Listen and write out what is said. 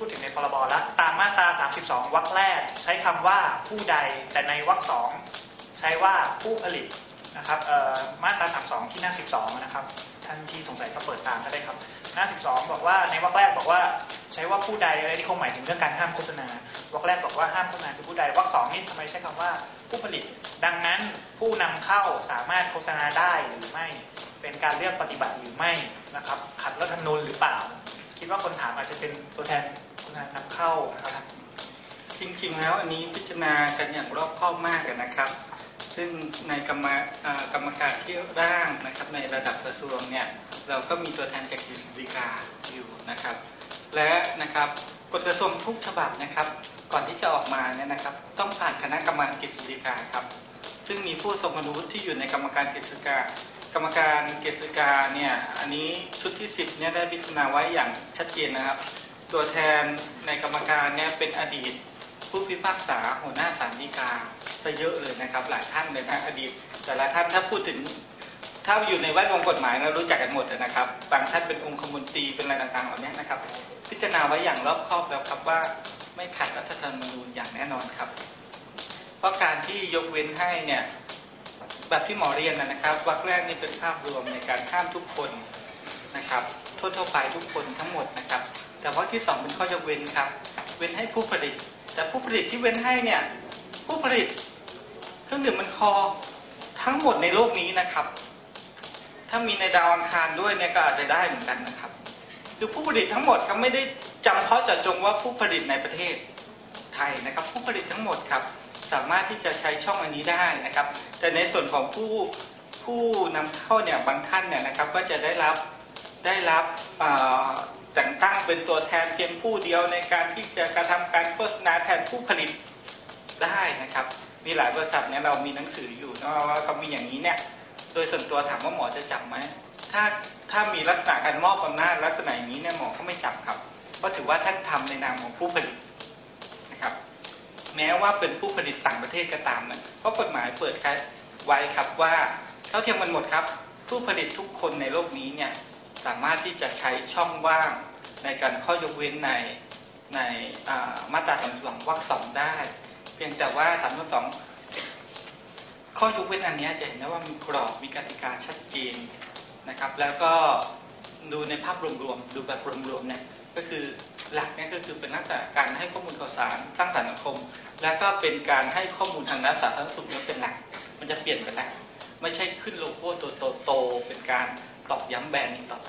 พูดถึงในพรบแล้วตามมาตรา 32วรรคแรก ใช้คำว่าผู้ใดแต่ในวรรคสองใช้ว่าผู้ผลิตนะครับมาตรา 32 ที่หน้า 12 นะครับ ท่านที่สงสัยก็เปิดตามก็ได้ครับ หน้า 12 บอกว่าในวรรคแรกบอกว่าใช้ว่าผู้ใดอะไรที่คงหมายถึงเรื่องการห้ามโฆษณาวรรคแรกบอกว่าห้ามโฆษณาคือผู้ใดวรรคสองนี่ทำไมใช้คำว่าผู้ผลิต ดังนั้นผู้นำเข้าสามารถโฆษณาได้หรือไม่เป็นการเลือกปฏิบัติหรือไม่นะครับขัดรัฐธรรมนูญหรือเปล่า คิดว่าคนถามอาจจะเป็นตัวแทน นนำเข้านะครับจริงๆแล้วอันนี้พิจารณากันอย่างรอบคอบมากนะครับ ซึ่งในกรรมกรรมการที่ร่างนะครับในระดับกระทรวงเนี่ยเราก็มีตัวแทนจากกฤษฎีกาอยู่นะครับ และนะครับกฎกระทรวงทุกฉบับนะครับ ก่อนที่จะออกมาเนี่ยนะครับ ต้องผ่านคณะกรรมการกฤษฎีกาครับ ซึ่งมีผู้ทรงคุณวุฒิที่อยู่ในกรรมการกฤษฎีกากรรมการกฤษฎีกาเนี่ยอันนี้ชุดที่ 10เนี่ยได้พิจารณาไว้อย่างชัดเจนนะครับ ตัวแทนในกรรมการเนี่ยเป็นอดีตผู้พิพากษาหัวหน้าศาลฎีกาซะเยอะเลยนะครับ หลายท่านเลยนะอดีต แต่ละท่านถ้าพูดถึงถ้าอยู่ในแวดวงกฎหมายเรารู้จักกันหมดนะครับ บางท่านเป็นองคมนตรีเป็นอะไรต่างๆเหล่านี้นะครับ พิจารณาไว้อย่างรอบคอบแล้วครับว่าไม่ขัดรัฐธรรมนูญอย่างแน่นอนครับ เพราะการที่ยกเว้นให้เนี่ยแบบที่หมอเรียนนะครับวรรคแรกนี่เป็นภาพรวมในการห้ามทุกคนนะครับทั่วๆไปทุกคนทั้งหมดนะ แต่ว่าที่สองเป็นข้อยกเว้นครับ เว้นให้ผู้ผลิต แต่ผู้ผลิตที่เว้นให้เนี่ยผู้ผลิตเครื่องดื่มมันคอทั้งหมดในโลกนี้นะครับ ถ้ามีในดาวอังคารด้วยเนี่ยก็อาจจะได้เหมือนกันนะครับคือผู้ผลิตทั้งหมดก็ไม่ได้จำเพาะเจาะจงว่าผู้ผลิตในประเทศไทยนะครับ ผู้ผลิตทั้งหมดครับ สามารถที่จะใช้ช่องอันนี้ได้นะครับ แต่ในส่วนของผู้ผู้นำเข้าเนี่ยบางท่านเนี่ยนะครับ ก็จะได้รับได้รับ แต่งตั้งเป็นตัวแทนเพียงผู้เดียวในการที่จะกระทำการโฆษณาแทนผู้ผลิตได้นะครับ มีหลายบริษัทเนี่ยเรามีหนังสืออยู่นะว่าเขามีอย่างนี้เนี่ย โดยส่วนตัวถามว่าหมอจะจับไหมถ้าถ้ามีลักษณะการมอบอำนาจลักษณะอย่างนี้เนี่ยหมอก็ไม่จับครับเพราะถือว่าท่านทำในนามของผู้ผลิตนะครับ แม้ว่าเป็นผู้ผลิตต่างประเทศก็ตามนะเพราะกฎหมายเปิดไว้ครับว่าเท่าเทียมกันหมดครับ ผู้ผลิตทุกคนในโลกนี้เนี่ย สามารถที่จะใช้ช่องว่างในการข้อยกเว้นในในมาตราสามสองวรรคสองได้ เพียงแต่ว่าสามสองข้อยกเว้นอันนี้จะเห็นได้ว่ามีกรอบมีกติกาชัดเจนนะครับ แล้วก็ดูในภาพรวมๆดูแบบรวมๆเนี่ยก็คือหลักนี่ก็คือเป็นลักษณะการให้ข้อมูลข่าวสารสร้างสรรค์สังคม แล้วก็เป็นการให้ข้อมูลทางด้านสาธารณสุขเนี่เป็นหลัก มันจะเปลี่ยนไปแล้วไม่ใช่ขึ้นโลโก้ตัวโตๆเป็นการตอกย้ำแบรนด์อีกต่อไป